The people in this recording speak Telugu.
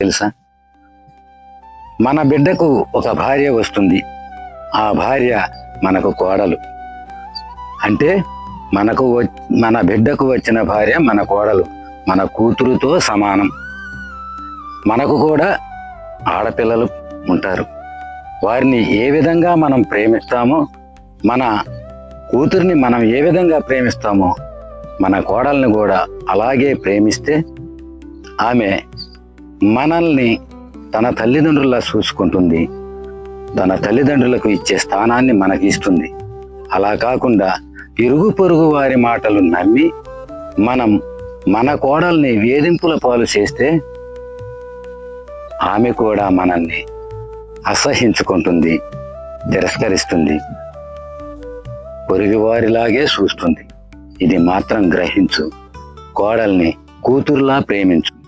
తెలుసా? మన బిడ్డకు ఒక భార్య వస్తుంది. ఆ భార్య మనకు కోడలు. అంటే మనకు వ- మన బిడ్డకు వచ్చిన భార్య మన కోడలు. మన కూతురుతో సమానం. మనకు కూడా ఆడపిల్లలు ఉంటారు. వారిని ఏ విధంగా మనం ప్రేమిస్తామో మన కూతుర్ని మనం ఏ విధంగా ప్రేమిస్తామో మన కోడల్ని కూడా అలాగే ప్రేమిస్తే ఆమె మనల్ని తన తల్లిదండ్రులా చూసుకుంటుంది. తన తల్లిదండ్రులకు ఇచ్చే స్థానాన్ని మనకి ఇస్తుంది అలా కాకుండా ఇరుగు పొరుగు వారి మాటలు నమ్మి మనం మన కోడల్ని వేధింపుల పాలు చేస్తే ఆమె కూడా మనల్ని అసహించుకుంటుంది తిరస్కరిస్తుంది పొరుగువారిలాగే చూస్తుంది. ఇది మాత్రం గ్రహించు కోడల్ని కూతురులా ప్రేమించు.